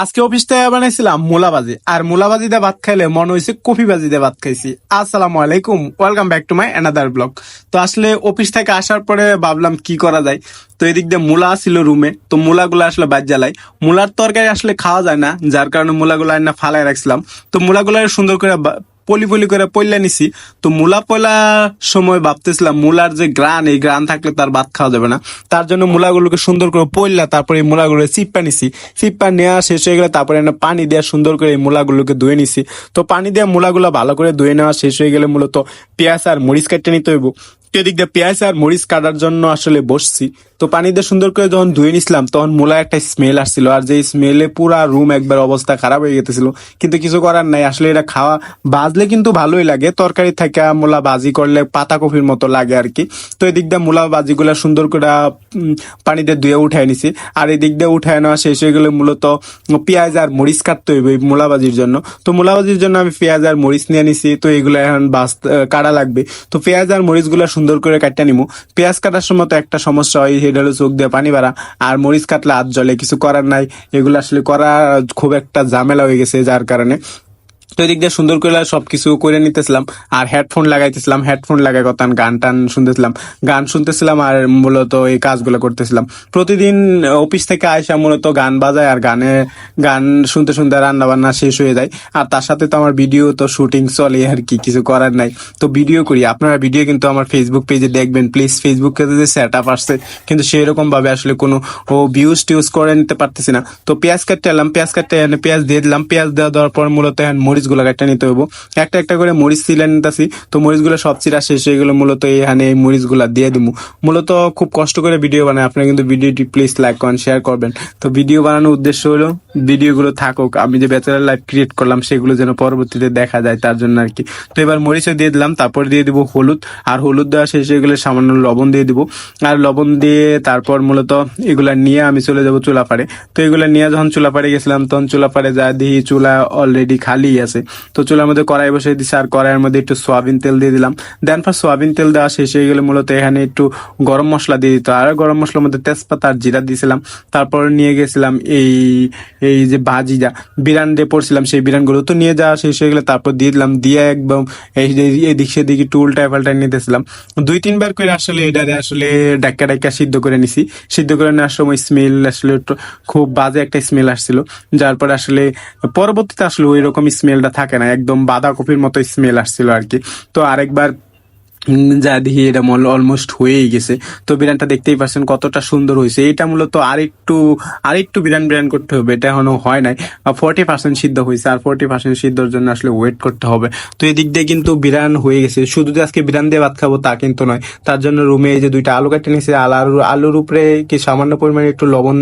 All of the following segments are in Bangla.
আজকে অফিস থেকে বানাইছিলাম মুলাবাজি, আর মুলাবাজি দিয়ে ভাত খাইলে মনে হয়েছে কফি বাজি দিয়ে ভাত খাইছি। আসসালামু আলাইকুম welcome back to my another blog তো আসলে অফিস থেকে আসার পরে ভাবলাম কি করা যায়। তো এদিক দিয়ে মূলা ছিল রুমে তো মূলাগুলো আসলে বাদ জ্বালাই। মূলার তরকারি আসলে খাওয়া যায় না, যার কারণে মূলাগুলো না ফালাই রাখছিলাম। তো মূলাগুলো সুন্দর করে পলি পলি করে পয়লা নিছি, তো মূলা পয়লা সময় ভাবতেছিলাম, মূলার যে গ্রান, এই গ্রান থাকলে তার ভাত খাওয়া যাবে না। তার জন্য মূলাগুলোকে সুন্দর করে পইলা তারপরে এই মূলাগুলো চিপ্পা নিছি। চিপ্পা নেওয়া শেষ হয়ে গেলে তারপরে পানি দেওয়া সুন্দর করে এই মূলাগুলোকে ধুয়ে নিছি। তো পানি দিয়ে মূলাগুলো ভালো করে ধুয়ে নেওয়া শেষ হয়ে গেলে মূলত পেঁয়াজ আর মরিচ কাটতে নিতে হইব। তো এদিক দিয়ে পেঁয়াজ আর মরিচ কাটার জন্য আসলে বসছি। তো পানি দিয়ে সুন্দর করে যখন ধুয়ে নিছিলাম, তখন মূলা একটা স্মেল আসছিল আর যে স্মেলে পুরা রুম একবার অবস্থা খারাপ হয়ে গেছিল কিন্তু কিছু করার নাই, আসলে এটা খাওয়া বাজলে কিন্তু ভালোই লাগে। তরকারি থেকে মূলা বাজি করলে পাতা কফির মতো লাগে আর কি। তো এদিক দিয়ে মূলা বাজিগুলা সুন্দর করে পানি দিয়ে ধুয়ে উঠাই নিছি। আর এদিক দিয়ে উঠায় নেওয়া শেষ হয়ে গেলে মূলত পেঁয়াজ আর মরিচ কাটতে হইবে মূলা বাজির জন্য। তো মূলা বাজির জন্য আমি পেঁয়াজ আর মরিচ নিয়ে নিছি। তো এগুলো এখন বাস কাটা লাগবে। তো পেঁয়াজ আর মরিচগুলা সুন্দর করে কাটিয়ে নিমু। পেঁয়াজ কাটার সময় তো একটা সমস্যা হয় হেড হলো চোখ দিয়ে পানি বাড়া। আর মরিচ কাটলে হাত জলে কিছু করার নাই। এগুলো আসলে করা খুব একটা ঝামেলা হয়ে গেছে, যার কারণে। তো এদিক দিয়ে সুন্দর করে সবকিছু করে নিতেছিলাম। আর হেডফোন লাগাইতেছিলাম হেডফোন লাগাই কথা গান টান শুনতেছিলাম। গান শুনতেছিলাম আর মূলত এই কাজগুলো করতেছিলাম। প্রতিদিন অফিস থেকে আয়সা মূলত গান বাজায় আর গানে, গান শুনতে শুনতে রান্না বান্না শেষ হয়ে যায়। আর তার সাথে তো আমার ভিডিও তো শুটিং চলে আর কি, কিছু করার নাই। তো ভিডিও করি, আপনারা ভিডিও কিন্তু আমার ফেসবুক পেজে দেখবেন। প্লিজ ফেসবুকে যে সেট আপ আসছে, কিন্তু সেরকম ভাবে আসলে কোনো ও ভিউজ টিউজ করে নিতে পারতেছি না। তো পেঁয়াজ কাটতে এলাম, পেঁয়াজ কাটতে পেঁয়াজ দিয়ে দিলাম। পেঁয়াজ দেওয়া দেওয়ার পর মূলত এখন মরিচ গুলো কাটতে নিতে হব একটা একটা করে মরিচ সিলে নিতেছি, তো মরিচগুলো সব চিরা শেষ হয়ে গেলে, মূলত এখানে এই মরিচগুলা দিয়ে দিব মূলত খুব কষ্ট করে ভিডিও বানায়, আপনারা কিন্তু ভিডিওটি প্লিজ লাইক করেন শেয়ার করবেন। তো ভিডিও বানানোর উদ্দেশ্য হলো ভিডিও গুলো থাকুক, আমি যে ব্যাচেলার লাইফ ক্রিয়েট করলাম, সেগুলো যেন পরবর্তীতে দেখা যায়, তার জন্য আর কি। তো এবার মরিচও দিয়ে দিলাম, তারপর দিয়ে দিব হলুদ। আর হলুদ দেওয়া শেষ হয়ে গেলে সামান্য লবণ দিয়ে দিব। আর লবণ দিয়ে তারপর মূলত এগুলা নিয়ে আমি চলে যাব চুলা পাড়ে তো এগুলা নিয়ে যখন চুলা পাড়ে গেছিলাম, তখন চুলা পাড়ে যা দিই, চুলা অলরেডি খালি আছে। তো চুলার মধ্যে কড়াই বসে দিছি আর কড়াইয়ের মধ্যে একটু সোয়াবিন তেল দিয়ে দিলাম। দেন পর সোয়াবিন তেল দেওয়া শেষ হয়ে গেলে মূলত এখানে একটু গরম মশলা দিয়ে দিত আর গরম মশলার মধ্যে তেজপাতা আর জিরা দিয়েছিলাম। তারপর নিয়ে গেছিলাম এই এই যে ভাজিটা, বিরান দিয়ে পড়ছিলাম সেই বিরানগুলো। তো নিয়ে যাওয়া শেষ হয়ে গেলে তারপর দিয়ে দিলাম, দিয়ে একদম এই যে এদিক সেদিক একটু উল্টায় পাল্টায় নিতেছিলাম দুই, তিনবার করে আসলে এটারে আসলে ডাক্কা ডাক্কা সিদ্ধ করে নিছি। সিদ্ধ করে নেওয়ার সময় স্মেল আসলে খুব বাজে একটা স্মেল আসছিল। যার পর আসলে পরবর্তীতে আসলে ওই রকম স্মেলটা থাকে না একদম বাঁধাকপির মতো স্মেল আসছিল আর কি। তো আরেকবার যা দেখি এটা অলমোস্ট হয়েই গেছে। তো বিরিয়ানিটা দেখতেই পাচ্ছেন কতটা সুন্দর হয়েছে। এটা মূলত আরেকটু আরেকটু বিরিয়ানি বিরিয়ানি করতে হবে, এটা এখনও হয় নাই। ফোর্টি পার্সেন্ট সিদ্ধ হয়েছে, আর ফোর্টি পার্সেন্ট সিদ্ধর জন্য আসলে ওয়েট করতে হবে। তো এদিক দিয়ে কিন্তু বিরিয়ানি হয়ে গেছে। শুধু যে আজকে বিরিয়ানি দিয়ে ভাত খাব তা কিন্তু নয়, তার জন্য রুমে এই যে দুইটা আলু কেটে নিয়েছে, আর আলুর আলুর উপরে কি সামান্য পরিমাণে একটু লবণ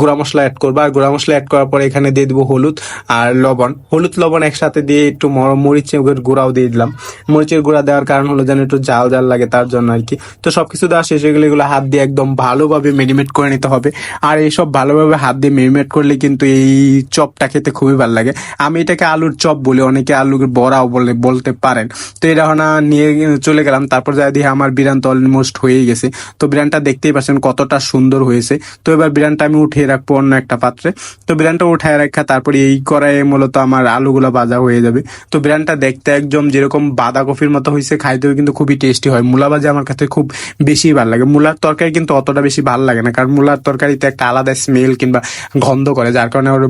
গুঁড়া মশলা অ্যাড করব। আর গুঁড়া মশলা অ্যাড করার পরে এখানে দিয়ে দিব হলুদ আর লবণ। হলুদ, লবণ একসাথে দিয়ে একটু মরিচের গুঁড়াও দিয়ে দিলাম। মরিচের গুঁড়া দেওয়ার কারণ হলো যেন একটু জাল জাল লাগে তার জন্য আর কি। তো সবকিছু দেওয়া শেষ হয়ে গেলে এগুলো হাত দিয়ে একদম ভালোভাবে মেরিনেট করে নিতে হবে। আর এইসব ভালোভাবে হাত দিয়ে মেরিনেট করলে কিন্তু এই চপটা খেতে খুবই ভালো লাগে। আমি এটাকে আলুর চপ বলি, অনেকে আলুর বড়াও বলে, বলতে পারেন। তো এটা না নিয়ে চলে গেলাম, তারপর যাই দিয়ে আমার বিরিয়ানি তো অলমোস্ট হয়েই গেছে। তো বিরানটা দেখতেই পাচ্ছেন কতটা সুন্দর হয়েছে। তো এবার বিরানটা আমি উঠিয়ে রাখব অন্য একটা পাত্রে। তো বিরানটা উঠায় রাখা, তারপরে এই কড়াইয়ে মূলত আমার আলুগুলো ভাজা হয়ে যাবে। তো বিরানটা দেখতে একদম যেরকম বাঁধাকপির মতো হয়েছে খাইতেও কিন্তু খুবই টেস্টি হয়। মূলা ভাজি আমার কাছে খুব বেশি ভালো লাগে। মূলার তরকারি কিন্তু অতটা বেশি ভালো লাগে না, কারণ মূলার তরকারিতে একটা আলাদা স্মেল কিংবা গন্ধ করে, যার কারণে ওর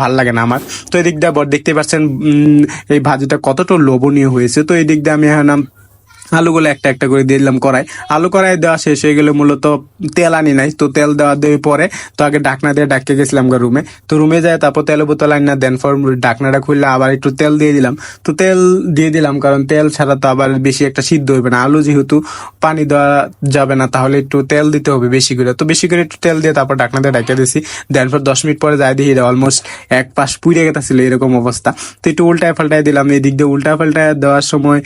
ভালো লাগে না আমার। তো এদিক দিয়ে দেখতে পাচ্ছেন এই ভাজিটা কতটা লোভনীয় হয়েছে। তো এই দিক দিয়ে আমি এখন আলুগুলো একটা একটা করে দিয়ে দিলাম কড়াই। আলু কড়াই দেওয়া শেষ হয়ে গেলে মূলত তেল আনি নাই, তো তেল দেওয়া দিয়ে পরে তো আগে ডাকনা দিয়ে ডাকতে গেছিলাম রুমে। তো রুমে যায় তারপর তেল বোতল আনি না দেন ফর ডাকনাটা খুললে আবার একটু তেল দিয়ে দিলাম। তো তেল দিয়ে দিলাম, কারণ তেল ছাড়া তো আবার বেশি একটা সিদ্ধ হইবে না। আলু যেহেতু পানি দেওয়া যাবে না, তাহলে একটু তেল দিতে হবে বেশি করে। তো বেশি করে একটু তেল দিয়ে তারপর ডাকনা দিয়ে ডাকে দিছি। দেন পর দশ মিনিট পরে যাই দিয়ে অলমোস্ট এক পাশ পুড়ে গেছিল এরকম অবস্থা। তো একটু উল্টায় পাল্টায় দিলাম। এই দিক দিয়ে উল্টা পাল্টায় দেওয়ার সময়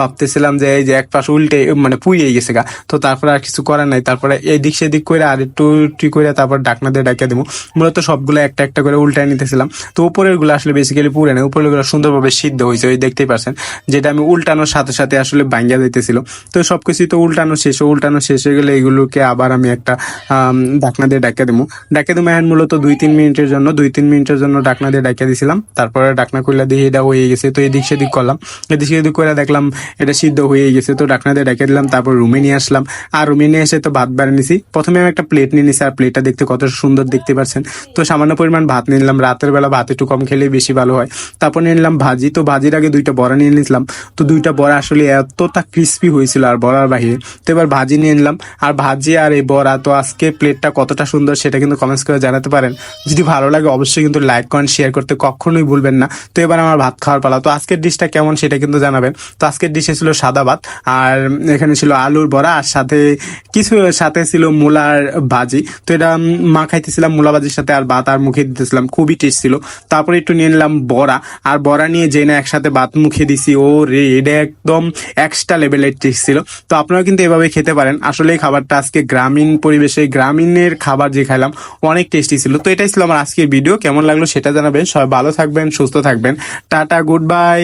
ভাবতেছিলাম যে এই যে এক পাশ উল্টে মানে পুইয়ে গেছে গা। তো তারপরে আর কিছু করার নাই। তারপরে এদিক সেদিক করে আর একটু টি করে তারপর ডাকনা দিয়ে ডাকিয়ে দেবো মূলত সবগুলো একটা একটা করে উল্টায় নিতেছিলাম। তো উপরেরগুলো আসলে বেসিক্যালি পুরে নেই। উপরেরগুলো সুন্দরভাবে সিদ্ধ হয়েছে ওই দেখতেই পারছেন। যেটা আমি উল্টানোর সাথে সাথে আসলে ভাঙ্গা দিতেছিল তো সবকিছু তো উল্টানো শেষ। উল্টানো শেষ হয়ে গেলে এগুলোকে আবার আমি একটা ডাকনা দিয়ে ডাকিয়ে দেবো ডাকিয়ে দেবো এখন মূলত দুই তিন মিনিটের জন্য। দুই তিন মিনিটের জন্য ডাকনা দিয়ে ডাকিয়ে দিয়েছিলাম তারপরে ডাকনা করলে দিয়ে এটা হয়ে গেছে। তো এদিক সেদিক করলাম। এদিক সেদিক করে দেখলাম এটা সিদ্ধ হয়ে গেছে, তো ডাকনা দিয়ে ডাকিয়ে দিলাম, তারপর রুমে নিয়ে আসলাম। আর রুমে নিয়ে এসে তো ভাত বাড়ি নিছি। প্রথমে আমি একটা প্লেট নিয়ে নিছি, আর প্লেটটা দেখতে কত সুন্দর দেখতে পাচ্ছেন। তো সামান্য পরিমাণ ভাত নিয়ে নিলাম, রাতের বেলা ভাত একটু কম খেলে বেশি ভালো হয়। তারপর নিয়ে নিলাম ভাজি, তো ভাজির আগে দুইটা বড়া নিয়ে নিলাম। তো দুইটা বড়া আসলে এতটা ক্রিস্পি হয়েছিল আর বড়ার বাহিরে। তো এবার ভাজি নিয়ে নিলাম, আর ভাজি আর এই বড়া, তো আজকে প্লেটটা কতটা সুন্দর সেটা কিন্তু কমেন্টস করে জানাতে পারেন। যদি ভালো লাগে অবশ্যই কিন্তু লাইক করেন শেয়ার করতে কখনোই ভুলবেন না। তো এবার আমার ভাত খাওয়ার পালা। তো আজকের ডিশটা কেমন সেটা কিন্তু জানাবেন। তো আজকের ডিশে ছিল সাদা ভাত। আর এখানে ছিল আলুর বড়া, আর সাথে কিছু সাথে ছিল মূলার ভাজি। তো এটা মা খাইতেছিলাম মূলা ভাজির সাথে, আর ভাত আর মুখে দিতেছিলাম। খুবই টেস্ট ছিল। তারপরে একটু নিয়ে নিলাম বড়া, আর বড়া নিয়ে যে না একসাথে ভাত মুখে দিছি, ও রে, এটা একদম এক্সট্রা লেভেলের টেস্ট ছিল। তো আপনারা কিন্তু এভাবে খেতে পারেন। আসলে এই খাবারটা আজকে গ্রামীণ পরিবেশে, গ্রামীণের খাবার যে খাইলাম, অনেক টেস্টি ছিল। তো এটাই ছিল আমার আজকের ভিডিও কেমন লাগল সেটা জানাবেন। সবাই ভালো থাকবেন, সুস্থ থাকবেন। Tata good bye